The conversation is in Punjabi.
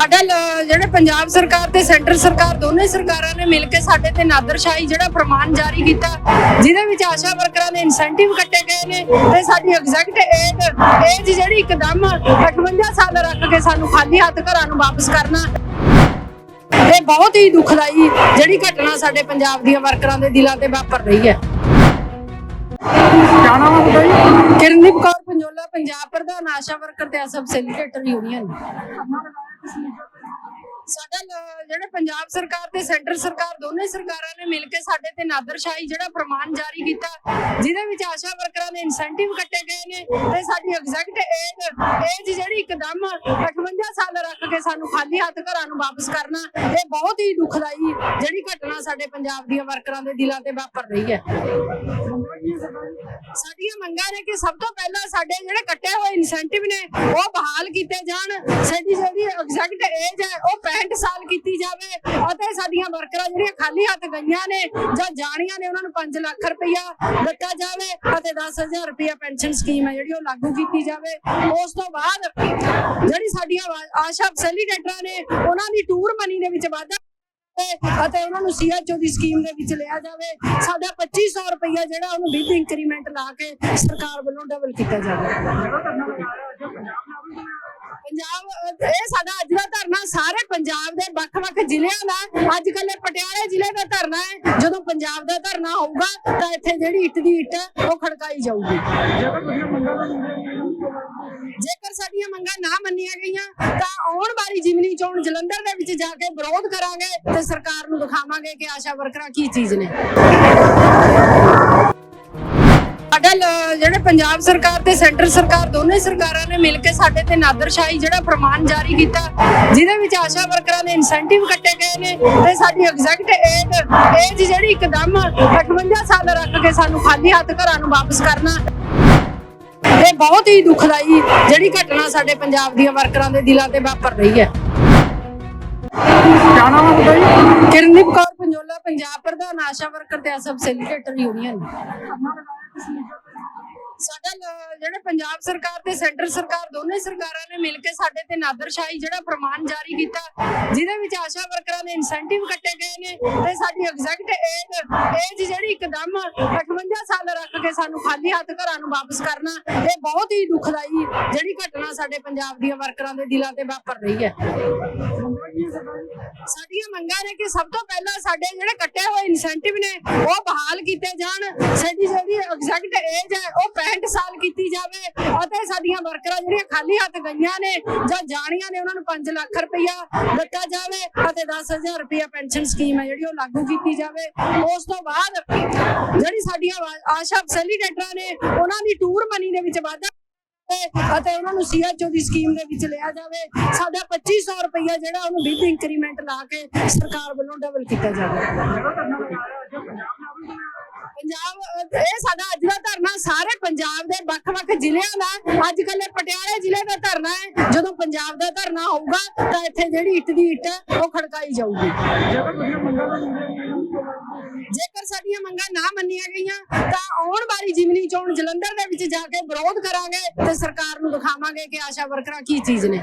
ਸਾਡਾ ਜਿਹੜੇ ਪੰਜਾਬ ਸਰਕਾਰ ਤੇ ਸੈਂਟਰ ਸਰਕਾਰ ਦੋਨੇ ਸਰਕਾਰਾਂ ਨੇ ਮਿਲ ਕੇ ਸਾਡੇ ਤੇ ਨਾਦਰਸ਼ਾਹੀ ਜਿਹੜਾ ਫਰਮਾਨ ਜਾਰੀ ਕੀਤਾ ਜਿਹਦੇ ਵਿੱਚ ਆਸ਼ਾ ਵਰਕਰਾਂ ਦੇ ਇਨਸੈਂਟਿਵ ਕੱਟੇ ਗਏ ਨੇ ਤੇ ਸਾਡੀ ਐਗਜ਼ੈਕਟ ਏਜ ਏਜ ਜਿਹੜੀ ਇੱਕਦਮ 58 ਸਾਲ ਰੱਖ ਕੇ ਸਾਨੂੰ ਖਾਲੀ ਹੱਥ ਘਰਾਂ ਨੂੰ ਵਾਪਸ ਕਰਨਾ। ਇਹ ਬਹੁਤ ਹੀ ਦੁਖਦਾਈ ਜਿਹੜੀ ਘਟਨਾ ਸਾਡੇ ਪੰਜਾਬ ਦੀਆਂ ਵਰਕਰਾਂ ਦੇ ਦਿਲਾਂ ਤੇ ਵਾਪਰ ਰਹੀ ਹੈ। ਜੀ? ਕਿਰਨਦੀਪ ਕੌਰ ਪੰਜੋਲਾ ਪੰਜਾਬ ਪ੍ਰਧਾਨ ਆਸ਼ਾ ਵਰਕਰ ਤੇ ਸਬ ਸੈਲੀਟੇਟਰ ਯੂਨੀਅਨ Sim. ਸਾਡਾ ਲ- ਜਿਹੜੇ ਪੰਜਾਬ ਸਰਕਾਰ ਤੇ ਸੈਂਟਰ ਸਰਕਾਰ ਦੋਨੇ ਸਰਕਾਰਾਂ ਨੇ ਮਿਲ ਕੇ ਸਾਡੇ ਤੇ ਨਾਦਰਸ਼ਾਹੀ ਜਿਹੜਾ ਫਰਮਾਨ ਜਾਰੀ ਕੀਤਾ, ਜਿਹਦੇ ਵਿੱਚ ਆਸ਼ਾ ਵਰਕਰਾਂ ਦੇ ਇਨਸੈਂਟਿਵ ਕੱਟੇ ਗਏ ਨੇ ਤੇ ਸਾਡੀ ਐਗਜ਼ੈਕਟ ਏਜ ਏਜ ਜਿਹੜੀ ਇੱਕਦਮ 58 ਸਾਲ ਰੱਖ ਕੇ ਸਾਨੂੰ ਖਾਲੀ ਹੱਥ ਘਰਾਂ ਨੂੰ ਵਾਪਸ ਕਰਨਾ, ਇਹ ਬਹੁਤ ਹੀ ਦੁਖਦਾਈ ਜਿਹੜੀ ਘਟਨਾ ਸਾਡੇ ਪੰਜਾਬ ਦੀਆਂ ਵਰਕਰਾਂ ਦੇ ਦਿਲਾਂ ਤੇ ਵਾਪਰ ਰਹੀ ਹੈ। ਸਾਡੀਆਂ ਮੰਗਾਂ ਨੇ ਕਿ ਸਭ ਤੋਂ ਪਹਿਲਾਂ ਸਾਡੇ ਜਿਹੜੇ ਕੱਟੇ ਹੋਏ ਇਨਸੈਂਟਿਵ ਨੇ, ਉਹ ਬਹਾਲ ਕੀਤੇ ਜਾਣ, ਸਾਡੀ ਜਿਹੜੀ ਐਗਜ਼ੈਕਟ ਏਜ ਹੈ, ਉਹ 65 ਸਾਲ ਕੀਤੀ ਜਾਵੇ ਅਤੇ ਸਾਡੀਆਂ ਵਰਕਰਾਂ ਜਿਹੜੀਆਂ ਖਾਲੀ ਹੱਥ ਗਈਆਂ ਨੇ ਜਾਂ ਜਾਣੀਆਂ ਨੇ, ਉਹਨਾਂ ਨੂੰ 5 ਲੱਖ ਰੁਪਇਆ ਦਿੱਤਾ ਜਾਵੇ ਅਤੇ 10000 ਰੁਪਇਆ ਪੈਨਸ਼ਨ ਸਕੀਮ ਹੈ ਜਿਹੜੀ ਉਹ ਲਾਗੂ ਕੀਤੀ ਜਾਵੇ। ਉਸ ਤੋਂ ਬਾਅਦ ਜਿਹੜੀ ਸਾਡੀਆਂ ਆਸ਼ਾ ਫੈਸਿਲੀਟੇਟਰਾਂ ਨੇ, ਉਹਨਾਂ ਦੀ ਟੂਰ ਮਨੀ ਦੇ ਵਿੱਚ ਵਾਧਾ ਅਤੇ ਉਹਨਾਂ ਨੂੰ ਸੀਐਚਓ ਦੀ ਸਕੀਮ ਦੇ ਵਿੱਚ ਲਿਆ ਜਾਵੇ। ਸਾਡਾ 2500 ਰੁਪਇਆ ਜਿਹੜਾ ਉਹਨੂੰ ਵਿਦ ਇੰਕਰੀਮੈਂਟ ਲਾ ਕੇ ਸਰਕਾਰ ਵੱਲੋਂ ਡਬਲ ਕੀਤਾ ਜਾਵੇ। ਪੰਜਾਬ ਇਹ ਸਾਡਾ ਅੱਜ ਦਾ ਧਰਨਾ ਸਾਰੇ ਪੰਜਾਬ ਦੇ ਵੱਖ-ਵੱਖ ਜ਼ਿਲ੍ਹਿਆਂ ਦਾ ਅੱਜ ਕੱਲ੍ਹ ਪਟਿਆਲੇ ਜ਼ਿਲ੍ਹੇ ਦਾ ਧਰਨਾ ਹੈ। ਜਦੋਂ ਪੰਜਾਬ ਦਾ ਧਰਨਾ ਹੋਊਗਾ ਤਾਂ ਇੱਥੇ ਜਿਹੜੀ ਇੱਟ ਦੀ ਇੱਟ ਉਹ ਖੜਕਾਈ ਜਾਊਗੀ। ਜੇਕਰ ਸਾਡੀਆਂ ਮੰਗਾਂ ਨਾ ਮੰਨੀਆਂ ਗਈਆਂ ਤਾਂ ਆਉਣ ਵਾਲੀ ਜਿਮਨੀ ਚੋਣ ਜਲੰਧਰ ਦੇ ਵਿੱਚ ਜਾ ਕੇ ਵਿਰੋਧ ਕਰਾਂਗੇ ਤੇ ਸਰਕਾਰ ਨੂੰ ਦਿਖਾਵਾਂਗੇ ਕਿ ਆਸ਼ਾ ਵਰਕਰਾਂ ਕੀ ਚੀਜ਼ ਨੇ। ਜਿਹੜੇ ਪੰਜਾਬ ਸਰਕਾਰ ਤੇ ਸੈਂਟਰ ਸਰਕਾਰ ਦੋਨੇ ਸਰਕਾਰਾਂ ਨੇ ਮਿਲ ਕੇ ਸਾਡੇ ਤੇ ਨਾਦਰਸ਼ਾਹੀ ਜਿਹੜਾ ਫਰਮਾਨ ਜਾਰੀ ਕੀਤਾ ਜਿਹਦੇ ਵਿੱਚ ਆਸ਼ਾ ਵਰਕਰਾਂ ਦੇ ਇਨਸੈਂਟਿਵ ਕੱਟੇ ਗਏ ਨੇ ਤੇ ਸਾਡੀ ਐਗਜ਼ੈਕਟ ਏਜ ਏਜ ਜਿਹੜੀ ਇੱਕਦਮ 58 ਸਾਲ ਰੱਖ ਕੇ ਸਾਨੂੰ ਖਾਲੀ ਹੱਥ ਘਰਾਂ ਨੂੰ ਵਾਪਸ ਕਰਨਾ। ਇਹ ਬਹੁਤ ਹੀ ਦੁਖਦਾਈ ਜਿਹੜੀ ਘਟਨਾ ਸਾਡੇ ਪੰਜਾਬ ਦੀਆਂ ਵਰਕਰਾਂ ਦੇ ਦਿਲਾਂ ਤੇ ਵਾਪਰ ਰਹੀ ਹੈ। ਕਿਆ ਨਾਮ ਹੈ ਤੁਹਾਡਾ ਜੀ? ਕਿਰਨਦੀਪ ਕੌਰ ਪੰਜੋਲਾ ਪੰਜਾਬ ਪ੍ਰਧਾਨ ਆਸ਼ਾ ਵਰਕਰ ਤੇ ਸਬ ਸੈਲੀਟੇਟਰ ਯੂਨੀਅਨ ਸਾਡਾ ਲ- ਜਿਹੜੇ ਪੰਜਾਬ ਸਰਕਾਰ ਤੇ ਸੈਂਟਰ ਸਰਕਾਰ ਦੋਨੇ ਸਰਕਾਰਾਂ ਨੇ ਮਿਲ ਕੇ ਸਾਡੇ ਤੇ ਨਾਦਰਸ਼ਾਹੀ ਜਿਹੜਾ ਫਰਮਾਨ ਜਾਰੀ ਕੀਤਾ, ਜਿਹਦੇ ਵਿੱਚ ਆਸ਼ਾ ਵਰਕਰਾਂ ਦੇ ਇਨਸੈਂਟਿਵ ਕੱਟੇ ਗਏ ਨੇ ਤੇ ਸਾਡੀ ਐਗਜ਼ੈਕਟ ਏਜ ਏਜ ਜਿਹੜੀ ਇੱਕਦਮ 58 ਸਾਲ ਰੱਖ ਕੇ ਸਾਨੂੰ ਖਾਲੀ ਹੱਥ ਘਰਾਂ ਨੂੰ ਵਾਪਸ ਕਰਨਾ, ਇਹ ਬਹੁਤ ਹੀ ਦੁਖਦਾਈ ਜਿਹੜੀ ਘਟਨਾ ਸਾਡੇ ਪੰਜਾਬ ਦੀਆਂ ਵਰਕਰਾਂ ਦੇ ਦਿਲਾਂ ਤੇ ਵਾਪਰ ਰਹੀ ਹੈ। ਸਾਡੀਆਂ ਮੰਗਾਂ ਨੇ ਕਿ ਸਭ ਤੋਂ ਪਹਿਲਾਂ ਸਾਡੇ ਜਿਹੜੇ ਕੱਟੇ ਹੋਏ ਇਨਸੈਂਟਿਵ ਨੇ, ਉਹ ਬਹਾਲ ਕੀਤੇ ਜਾਣ। ਸਾਡੀ ਜਿਹੜੀ ਐਗਜ਼ੈਕਟ ਏਜ ਹੈ, ਉਹ 65 ਸਾਲ ਕੀਤੀ ਜਾਵੇ ਅਤੇ ਸਾਡੀਆਂ ਵਰਕਰਾਂ ਜਿਹੜੀਆਂ ਖਾਲੀ ਹੱਥ ਗਈਆਂ ਨੇ ਜਾਂ ਜਾਣੀਆਂ ਨੇ ਉਹਨਾਂ ਨੂੰ 5 ਲੱਖ ਰੁਪਇਆ ਦਿੱਤਾ ਜਾਵੇ ਅਤੇ 10000 ਰੁਪਇਆ ਪੈਨਸ਼ਨ ਸਕੀਮ ਹੈ ਜਿਹੜੀ ਉਹ ਲਾਗੂ ਕੀਤੀ ਜਾਵੇ। ਉਸ ਤੋਂ ਬਾਅਦ ਜਿਹੜੀ ਸਾਡੀਆਂ ਆਸ਼ਾ ਫੈਸਿਲੀਟੇਟਰਾਂ ਨੇ ਉਹਨਾਂ ਦੀ ਟੂਰ ਮਨੀ ਦੇ ਵਿੱਚ ਵਾਧਾ ਅਤੇ ਉਹਨਾਂ ਨੂੰ ਸੀਐਚਓ ਦੀ ਸਕੀਮ ਦੇ ਵਿੱਚ ਲਿਆ ਜਾਵੇ। ਸਾਡਾ 2500 ਰੁਪਇਆ ਜਿਹੜਾ ਉਹਨੂੰ ਵਿਦ ਇੰਕਰੀਮੈਂਟ ਲਾ ਕੇ ਸਰਕਾਰ ਵੱਲੋਂ ਡਬਲ ਕੀਤਾ ਜਾਵੇ। ਪੰਜਾਬ ਅਹ, ਇਹ ਸਾਡਾ ਅੱਜ ਦਾ ਧਰਨਾ ਸਾਰੇ ਪੰਜਾਬ ਦੇ ਵੱਖ-ਵੱਖ ਜ਼ਿਲ੍ਹਿਆਂ ਦਾ ਅੱਜ ਕੱਲ੍ਹ ਇਹ ਪਟਿਆਲੇ ਜ਼ਿਲ੍ਹੇ ਦਾ ਧਰਨਾ ਹੈ। ਜਦੋਂ ਪੰਜਾਬ ਦਾ ਧਰਨਾ ਹੋਊਗਾ ਤਾਂ ਇੱਥੇ ਜਿਹੜੀ ਇੱਟ ਦੀ ਇੱਟ ਹੈ, ਉਹ ਖੜਕਾਈ ਜਾਊਗੀ। ਜੇਕਰ ਸਾਡੀਆਂ ਮੰਗਾਂ ਨਾ ਮੰਨੀਆਂ ਗਈਆਂ ਤਾਂ ਆਉਣ ਵਾਲੀ ਜਿਮਨੀ ਚੋਣ ਜਲੰਧਰ ਦੇ ਵਿੱਚ ਜਾ ਕੇ ਵਿਰੋਧ ਕਰਾਂਗੇ ਤੇ ਸਰਕਾਰ ਨੂੰ ਦਿਖਾਵਾਂਗੇ ਕਿ ਆਸ਼ਾ ਵਰਕਰਾਂ ਕੀ ਚੀਜ਼ ਨੇ।